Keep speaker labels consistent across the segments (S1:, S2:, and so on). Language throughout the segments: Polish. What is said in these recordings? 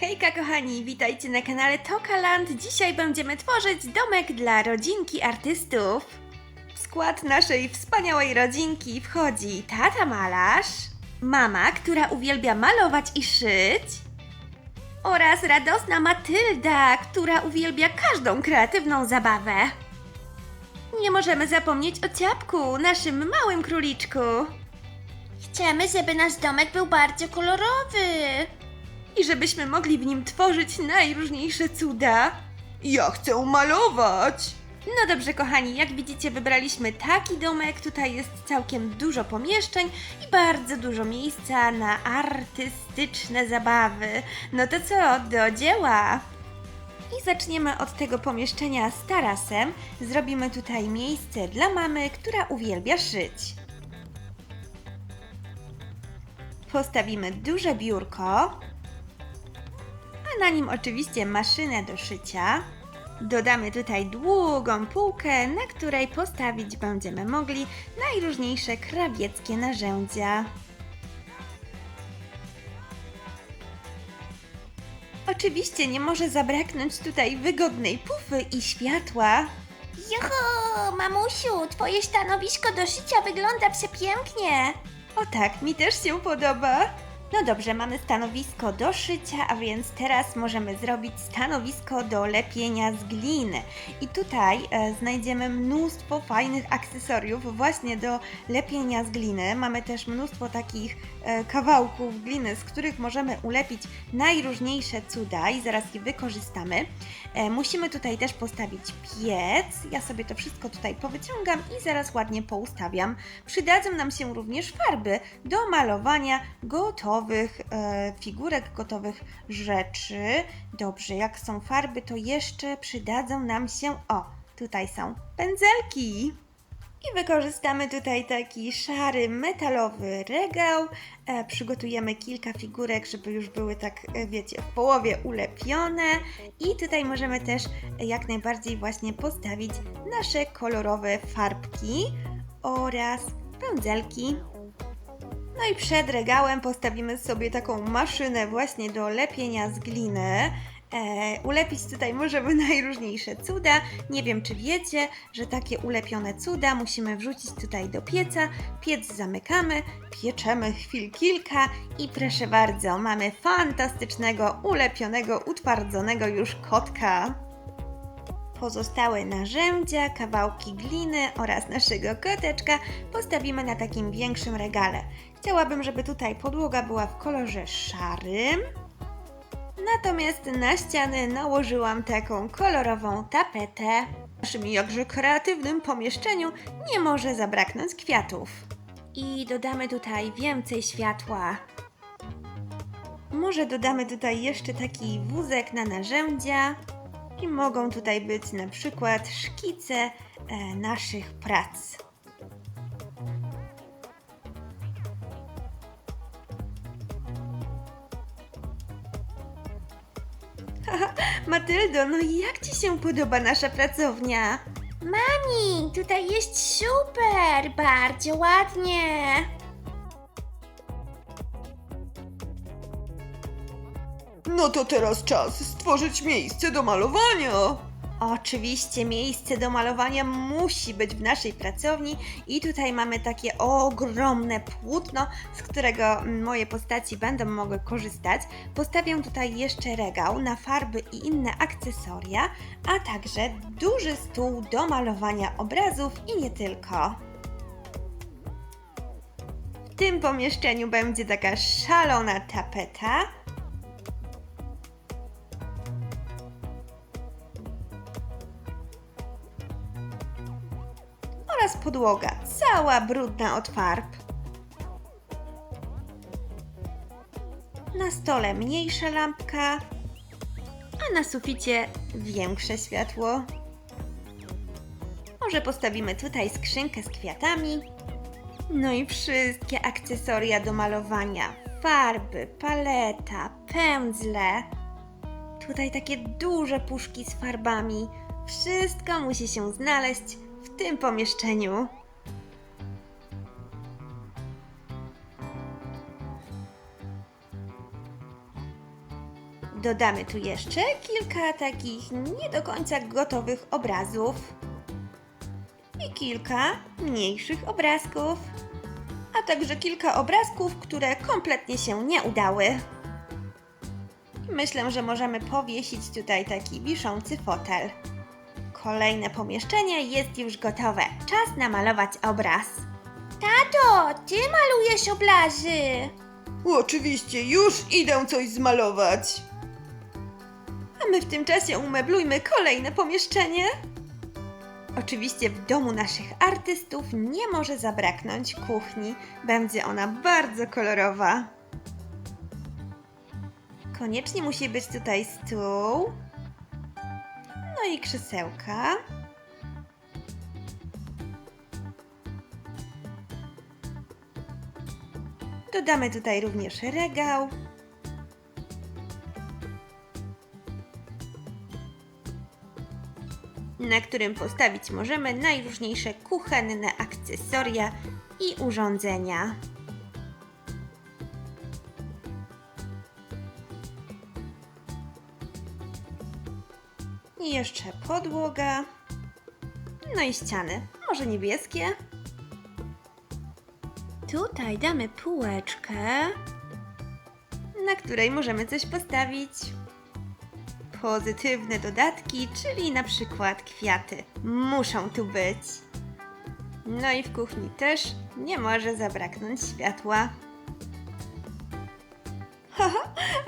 S1: Hejka kochani, witajcie na kanale Tokaland. Dzisiaj będziemy tworzyć domek dla rodzinki artystów. W skład naszej wspaniałej rodzinki wchodzi tata malarz, mama, która uwielbia malować i szyć oraz radosna Matylda, która uwielbia każdą kreatywną zabawę. Nie możemy zapomnieć o ciapku, naszym małym króliczku.
S2: Chcemy, żeby nasz domek był bardzo kolorowy.
S1: I żebyśmy mogli w nim tworzyć najróżniejsze cuda. Ja chcę malować! No dobrze, kochani, jak widzicie, wybraliśmy taki domek. Tutaj jest całkiem dużo pomieszczeń i bardzo dużo miejsca na artystyczne zabawy. No to co, do dzieła! I zaczniemy od tego pomieszczenia z tarasem. Zrobimy tutaj miejsce dla mamy, która uwielbia szyć. Postawimy duże biurko, a na nim oczywiście maszynę do szycia. Dodamy tutaj długą półkę, na której postawić będziemy mogli najróżniejsze krawieckie narzędzia. Oczywiście nie może zabraknąć tutaj wygodnej pufy i światła.
S2: Juhu, mamusiu, twoje stanowisko do szycia wygląda przepięknie.
S1: O tak, mi też się podoba. No dobrze, mamy stanowisko do szycia, a więc teraz możemy zrobić stanowisko do lepienia z gliny. I tutaj e, znajdziemy mnóstwo fajnych akcesoriów właśnie do lepienia z gliny. Mamy też mnóstwo takich e, kawałków gliny, z których możemy ulepić najróżniejsze cuda i zaraz je wykorzystamy. E, musimy tutaj też postawić piec. Ja sobie to wszystko tutaj powyciągam i zaraz ładnie poustawiam. Przydadzą nam się również farby do malowania gotowych e, figurek, gotowych rzeczy. Dobrze, jak są farby, to jeszcze przydadzą nam się. O, tutaj są pędzelki. I wykorzystamy tutaj taki szary, metalowy regał. E, przygotujemy kilka figurek, żeby już były tak, e, wiecie, w połowie ulepione. I tutaj możemy też e, jak najbardziej właśnie postawić nasze kolorowe farbki oraz pędzelki. No i przed regałem postawimy sobie taką maszynę właśnie do lepienia z gliny. E, ulepić tutaj możemy najróżniejsze cuda. Nie wiem, czy wiecie, że takie ulepione cuda musimy wrzucić tutaj do pieca. Piec zamykamy, pieczemy chwil kilka i proszę bardzo, mamy fantastycznego, ulepionego, utwardzonego już kotka. Pozostałe narzędzia, kawałki gliny oraz naszego koteczka postawimy na takim większym regale. Chciałabym, żeby tutaj podłoga była w kolorze szarym. Natomiast na ściany nałożyłam taką kolorową tapetę. W naszym jakże kreatywnym pomieszczeniu nie może zabraknąć kwiatów. I dodamy tutaj więcej światła. Może dodamy tutaj jeszcze taki wózek na narzędzia. I mogą tutaj być na przykład szkice e, naszych prac. Matyldo, no i jak Ci się podoba nasza pracownia?
S2: Mami, tutaj jest super, bardzo ładnie.
S3: No to teraz czas stworzyć miejsce do malowania.
S1: Oczywiście miejsce do malowania musi być w naszej pracowni i tutaj mamy takie ogromne płótno, z którego moje postaci będą mogły korzystać. Postawię tutaj jeszcze regał na farby i inne akcesoria, a także duży stół do malowania obrazów i nie tylko. W tym pomieszczeniu będzie taka szalona tapeta. Oraz podłoga cała brudna od farb. Na stole mniejsza lampka, a na suficie większe światło. Może postawimy tutaj skrzynkę z kwiatami. No i wszystkie akcesoria do malowania: farby, paleta, pędzle. Tutaj takie duże puszki z farbami. Wszystko musi się znaleźć w tym pomieszczeniu. Dodamy tu jeszcze kilka takich nie do końca gotowych obrazów i kilka mniejszych obrazków, a także kilka obrazków, które kompletnie się nie udały. Myślę, że możemy powiesić tutaj taki wiszący fotel. Kolejne pomieszczenie jest już gotowe. Czas namalować obraz.
S2: Tato, ty malujesz obrazy.
S3: Oczywiście, już idę coś zmalować.
S1: A my w tym czasie umeblujmy kolejne pomieszczenie. Oczywiście w domu naszych artystów nie może zabraknąć kuchni. Będzie ona bardzo kolorowa. Koniecznie musi być tutaj stół. No i krzesełka. Dodamy tutaj również regał. na którym postawić możemy najróżniejsze kuchenne akcesoria i urządzenia. Jeszcze podłoga. No i ściany. Może niebieskie? Tutaj damy półeczkę, na której możemy coś postawić pozytywne dodatki, czyli na przykład kwiaty. Muszą tu być. No i w kuchni też nie może zabraknąć światła.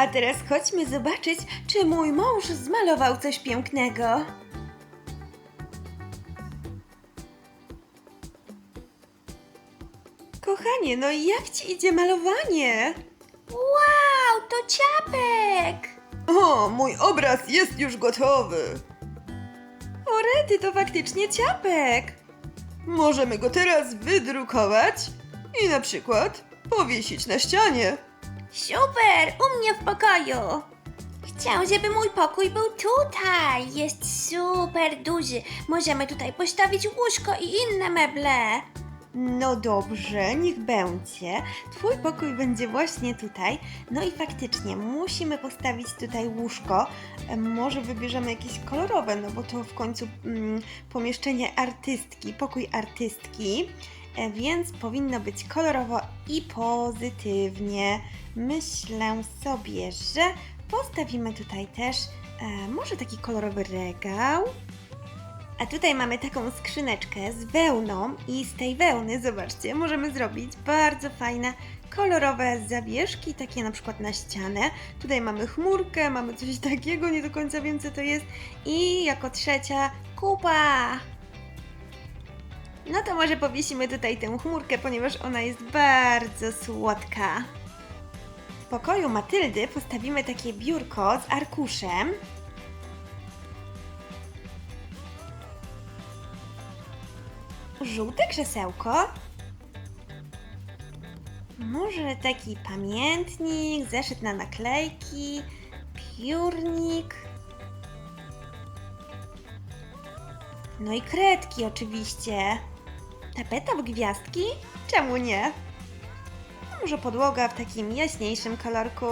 S1: A teraz chodźmy zobaczyć, czy mój mąż zmalował coś pięknego. Kochanie, no i jak ci idzie malowanie?
S2: Wow, to ciapek.
S3: O, mój obraz jest już gotowy.
S1: O rety, to faktycznie ciapek.
S3: Możemy go teraz wydrukować i na przykład powiesić na ścianie.
S2: Super, u mnie w pokoju. Chciał, żeby mój pokój był tutaj. Jest super duży. Możemy tutaj postawić łóżko i inne meble.
S1: No dobrze, niech będzie. Twój pokój będzie właśnie tutaj. No i faktycznie musimy postawić tutaj łóżko. E, Może wybierzemy jakieś kolorowe, no bo to w końcu mm, pomieszczenie artystki, pokój artystki. E, Więc powinno być kolorowo i pozytywnie. Myślę sobie, że postawimy tutaj też e, może taki kolorowy regał. A tutaj mamy taką skrzyneczkę z wełną i z tej wełny, zobaczcie, możemy zrobić bardzo fajne, kolorowe zawieszki, takie na przykład na ścianę. Tutaj mamy chmurkę, mamy coś takiego, nie do końca wiem co to jest. I jako trzecia kupa. No to może powiesimy tutaj tę chmurkę, ponieważ ona jest bardzo słodka. W pokoju Matyldy postawimy takie biurko z arkuszem. żółte krzesełko. Może taki pamiętnik, zeszyt na naklejki, piórnik. No i kredki oczywiście. Tapeta w gwiazdki? Czemu nie? Może podłoga w takim jaśniejszym kolorku.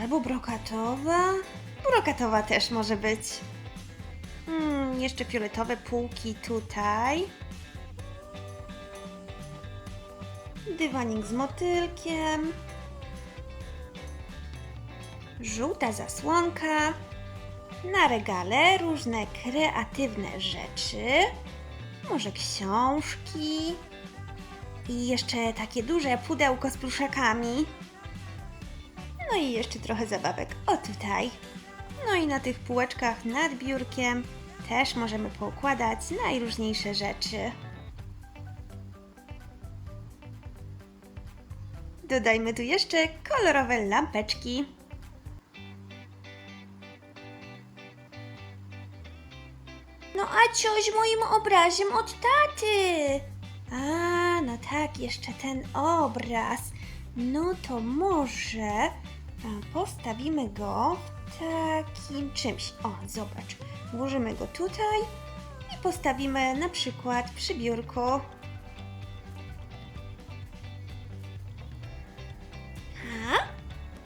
S1: Albo brokatowa? Brokatowa też może być. Hmm, jeszcze fioletowe półki tutaj. Dywanik z motylkiem. Żółta zasłonka. Na regale różne kreatywne rzeczy. Może książki. I jeszcze takie duże pudełko z pluszakami. No i jeszcze trochę zabawek. O tutaj. No i na tych półeczkach nad biurkiem też możemy poukładać najróżniejsze rzeczy. Dodajmy tu jeszcze kolorowe lampeczki.
S2: Z moim obrazem od taty?
S1: A, no tak, jeszcze ten obraz. No to może postawimy go w takim czymś. O, zobacz. Włożymy go tutaj i postawimy na przykład przy biurku.
S2: A?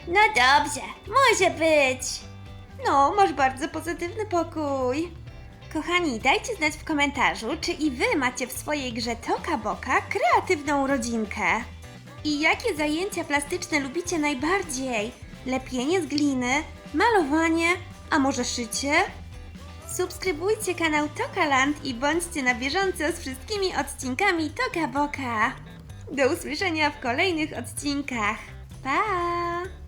S2: No dobrze, może być.
S1: No, masz bardzo pozytywny pokój. Kochani, dajcie znać w komentarzu, czy i wy macie w swojej grze Toka Boka kreatywną rodzinkę. I jakie zajęcia plastyczne lubicie najbardziej? Lepienie z gliny, malowanie, a może szycie? Subskrybujcie kanał Tokaland i bądźcie na bieżąco z wszystkimi odcinkami Toka Boka. Do usłyszenia w kolejnych odcinkach. Pa!